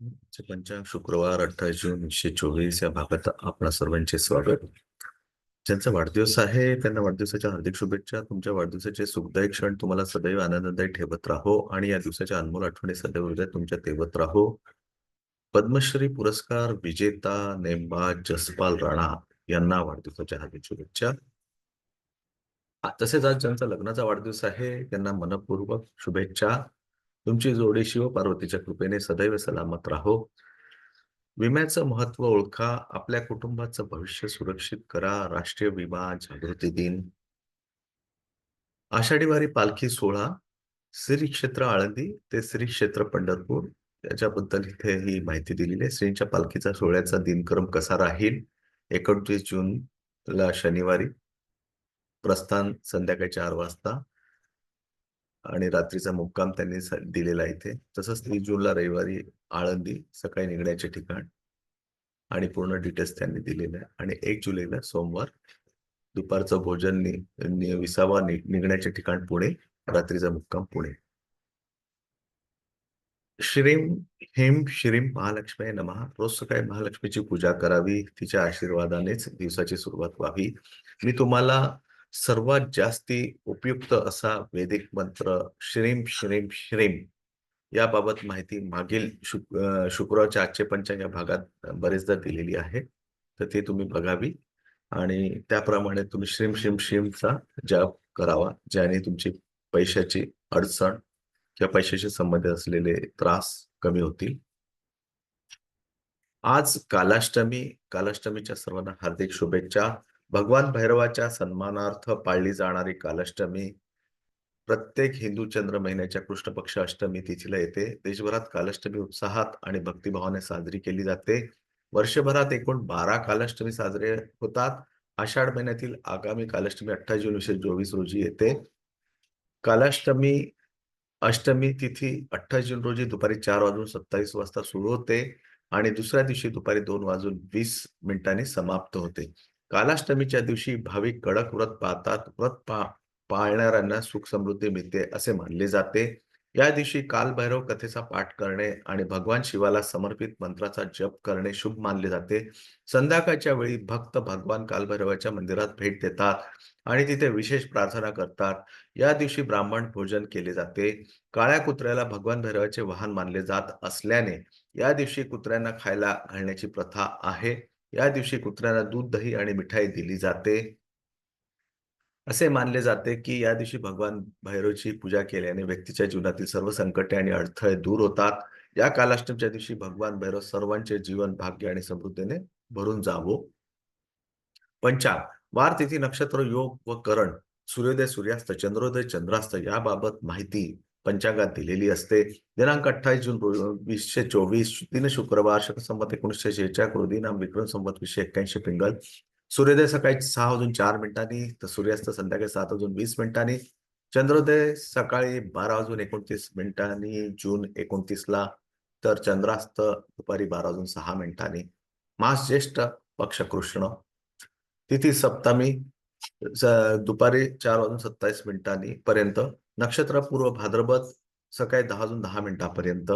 पंचांग शुक्रवार अठ्ठावीस जून एकशे चोवीस या भागात आपणा सर्वांचे स्वागत. ज्यांचा वाढदिवस आहे त्यांना वाढदिवसाच्या हार्दिक शुभेच्छा. तुमच्या वाढदिवसाचे सुखदायी क्षण तुम्हाला सदैव आनंददायी ठेवत राहो आणि या दिवसाच्या अनमोल आठवणी सदैव हृदयात तुमच्या ठेवत राहो. पद्मश्री पुरस्कार विजेता नेमबाज जसपाल राणा यांना वाढदिवसाच्या हार्दिक शुभेच्छा. तसेच आज ज्यांचा लग्नाचा वाढदिवस आहे त्यांना मनपूर्वक शुभेच्छा. तुमची जोडी शिव पार्वतीच्या कृपेने सदैव सलामत राहो. विम्याचं महत्त्व ओळखा आपल्या कुटुंबाचं भविष्य सुरक्षित करा राष्ट्रीय विमा जागृती दिन. आषाढी वारी पालखी सोहळा श्री क्षेत्र आळंदी ते श्री क्षेत्र पंढरपूर. याच्याबद्दल इथे ही माहिती दिलेली आहे. श्रींच्या पालखीचा सोहळ्याचा दिनक्रम कसा राहील? एकोणतीस जून ला शनिवारी. प्रस्थान संध्याकाळी चार वाजता. आणि रात्रीचा मुक्काम त्यांनी दिलेला इथे. तसंच तीस जूनला रविवारी आळंदी सकाळी निघण्याचे ठिकाण आणि पूर्ण डिटेल्स त्यांनी दिलेले आहे. आणि एक जुलैला सोमवार दुपारचं भोजन विसावा नि, निघण्याचे ठिकाण पुणे रात्रीचा मुक्काम पुणे. श्रीम हिम श्रीम महालक्ष्मी नमः. रोज सकाळी महालक्ष्मीची पूजा करावी तिच्या आशीर्वादानेच दिवसाची सुरुवात व्हावी. मी तुम्हाला सर्वात जास्ती उपयुक्त असा वैदिक मंत्र श्रीम श्रीम श्रीम याबाबत माहिती मागील शुक शुक्रवारच्या आजचे पंचांग या भागात बरेचदा दिलेली आहे. तर ते तुम्ही बघावी आणि त्याप्रमाणे तुम्ही श्रीम श्रीम श्रीमचा जाप करावा ज्याने तुमची पैशाची अडचण किंवा पैशाशी संबंधित असलेले त्रास कमी होतील. आज कालाष्टमी कालाष्टमीच्या सर्वांना हार्दिक शुभेच्छा. भगवान भैरवाच्या सन्मानार्थ पाळली जाणारी कालाष्टमी प्रत्येक हिंदू चंद्र महिन्याच्या कृष्ण पक्ष अष्टमी तिथीला येते. देशभरात कालाष्टमी उत्साहात आणि भक्तिभावाने साजरी केली जाते. वर्षभरात एकूण बारा कालाष्टमी साजरे होतात. आषाढ महिन्यातील आगामी कालाष्टमी अठ्ठावीस जून चोवीस रोजी येते. कालाष्टमी अष्टमी तिथी अठ्ठावीस जून रोजी दुपारी चार वाजून सत्तावीस वाजता सुरू होते आणि दुसऱ्या दिवशी दुपारी दोन वाजून वीस मिनिटांनी समाप्त होते. कालाष्टमीच्या दिवशी भाविक कडक व्रत पाळतात. व्रत पा पाळणाऱ्यांना सुख समृद्धी मिळते असे मानले जाते. या दिवशी कालभैरव कथेचा पाठ करणे आणि भगवान शिवाला समर्पित मंत्राचा जप करणे शुभ मानले जाते. संध्याकाळच्या वेळी भक्त भगवान कालभैरवाच्या मंदिरात भेट देतात आणि तिथे विशेष प्रार्थना करतात. या दिवशी ब्राह्मण भोजन केले जाते. काळ्या कुत्र्याला भगवान भैरवाचे वाहन मानले जात असल्याने या दिवशी कुत्र्यांना खायला घालण्याची प्रथा आहे. या दिवशी कुत्र्यांना दूध दही आणि मिठाई दिली जाते. असे मानले जाते की या दिवशी भगवान भैरवची पूजा केल्याने व्यक्तीच्या जीवनातील सर्व संकटे आणि अडथळे दूर होतात. या कालाष्टमीच्या दिवशी भगवान भैरव सर्वांचे जीवन भाग्य आणि समृद्धीने भरून जावो. पंचांग वार तिथी नक्षत्र योग व करण सूर्योदय सूर्यास्त चंद्रोदय चंद्रास्त याबाबत माहिती पंचांगात दिलेली असते. दिनांक अठ्ठावीस जून वीसशे चोवीस दिन शुक्रवार शक एकोणीसशे शेहेचाळ कृती नाम विक्रम संवत वीसशे एक्क्याऐंशी पिंगल. सूर्योदय सकाळी सहा वाजून चार मिनिटांनी तर सूर्यास्त संध्याकाळी सात वाजून वीस मिनिटांनी चंद्रोदय सकाळी बारा वाजून एकोणतीस मिनिटांनी जून एकोणतीसला तर चंद्रास्त दुपारी बारा वाजून सहा मिनिटांनी. मास ज्येष्ठ पक्ष कृष्ण तिथी सप्तमी दुपारी चार वाजून सत्तावीस मिनिटांनी पर्यंत नक्षत्रपूर्व भाद्रपद सकाळी दहा वाजून दहा मिनिटापर्यंत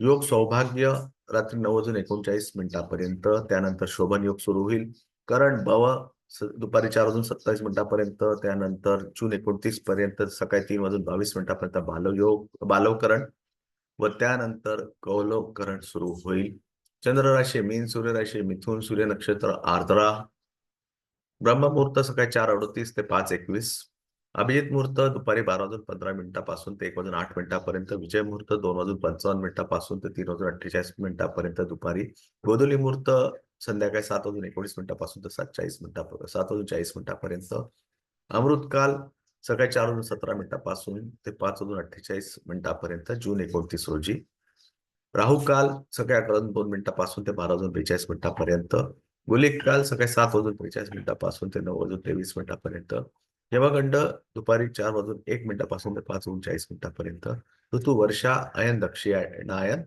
योग सौभाग्य रात्री नऊ वाजून एकोणचाळीस मिनिटापर्यंत त्यानंतर शोभन योग सुरू होईल. करण भव दुपारी चार वाजून सत्तावीस मिनिटापर्यंत त्यानंतर जून एकोणतीस पर्यंत सकाळी तीन वाजून बावीस मिनिटापर्यंत बालयोग बालवकरण व त्यानंतर कौलवकरण सुरू होईल. चंद्र राशी मीन सूर्य राशी मिथुन सूर्य नक्षत्र आर्द्रा. ब्रह्ममुहूर्त सकाळी चार अडतीस ते पाच एकवीस. अभिजित मुहूर्त दुपारी बारा वाजून पंधरा मिनिटापासून ते एक वाजून आठ मिनिटापर्यंत विजय मुहूर्त दोन वाजून पंचावन्न मिनिटापासून ते तीन वाजून अठ्ठेचाळीस मिनिटापर्यंत दुपारी गोधुली मुहूर्त संध्याकाळी सात वाजून एकोणीस मिनिटापासून ते सात चाळीस मिनिटापर्यंत सात वाजून चाळीस मिनिटापर्यंत. अमृतकाल सकाळी चार वाजून सतरा मिनिटापासून ते पाच वाजून अठ्ठेचाळीस मिनिटापर्यंत जून एकोणतीस रोजी. राहू काल सकाळी अकरा वाजून दोन मिनिटापासून ते बारा वाजून बेचाळीस मिनिटापर्यंत. गुलिक काल सकाळी सात वाजून बेचाळीस मिनिटापासून ते नऊ वाजून तेवीस मिनिटापर्यंत. हेमखंड दुपारी चार वाजून एक मिनिटापासून ते पाच वाजून चाळीस मिनिटापर्यंत ऋतू वर्षा अयन दक्षिणायन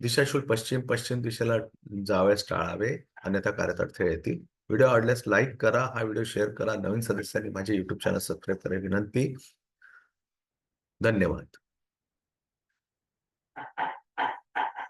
दिशाशूल पश्चिम पश्चिम दिशेला जावेस टाळावे अन्यथा कार्यात अडथळे येतील. व्हिडिओ आवडल्यास लाईक करा हा व्हिडिओ शेअर करा. नवीन सदस्यांनी माझे युट्यूब चॅनल सबस्क्राईब करा विनंती. धन्यवाद.